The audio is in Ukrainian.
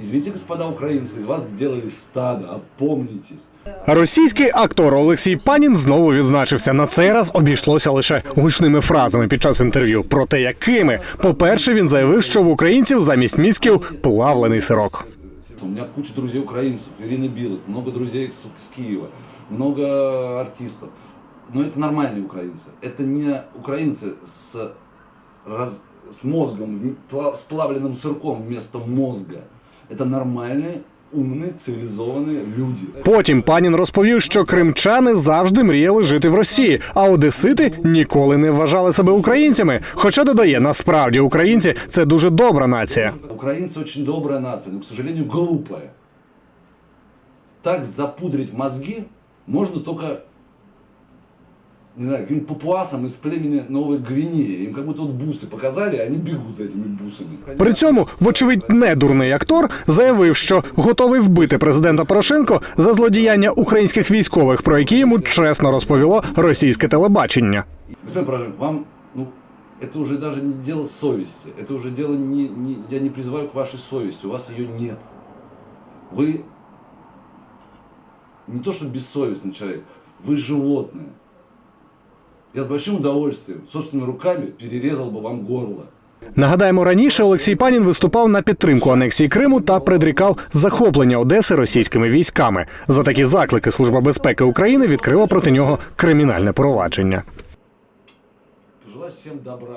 Извините, господа украинцы, из вас сделали стадо, опомнитесь. Російський актор Олексій Панін знову відзначився. На цей раз обійшлося лише гучними фразами під час інтерв'ю. Проте якими? По-перше, він заявив, що в українців замість мізків плавлений сирок. У меня куча друзей украинцев, Ирина Билок, много друзей с, с Киева, много артистов. Но это нормальные украинцы. Это не украинцы с, раз- с мозгом, пла- с плавленным сырком вместо мозга. Это нормальные, умные, цивилизованные люди. Потім панін розповів, що кримчани завжди мріяли жити в Росії, а одесити ніколи не вважали себе українцями. Хоча додає, насправді українці це дуже добра нація. Украинцы очень добрая нация, но, к сожалению, глупая. Так запудрить мозги можно только, не знаю, каким папуасам из племени Новой Гвинеи. Им как будто вот бусы показали, и они бегут за этими бусами. При цьому, вочевидь, не дурний актор заявив, що готовий вбити президента Порошенко за злодіяння українських військових, про які йому чесно розповіло російське телебачення. Господин Порошенко, вам, ну, это уже даже не дело совести. Это уже дело не, не... Я не призываю к вашей совести, у вас ее нет. Вы не то что бессовестный человек, вы животное. Я з большим удовольствием, собственными руками перерезал бы вам горло. Нагадаємо, раніше Олексій Панін виступав на підтримку анексії Криму та предрікав захоплення Одеси російськими військами. За такі заклики Служба безпеки України відкрила проти нього кримінальне провадження. Пожелаю всім добра.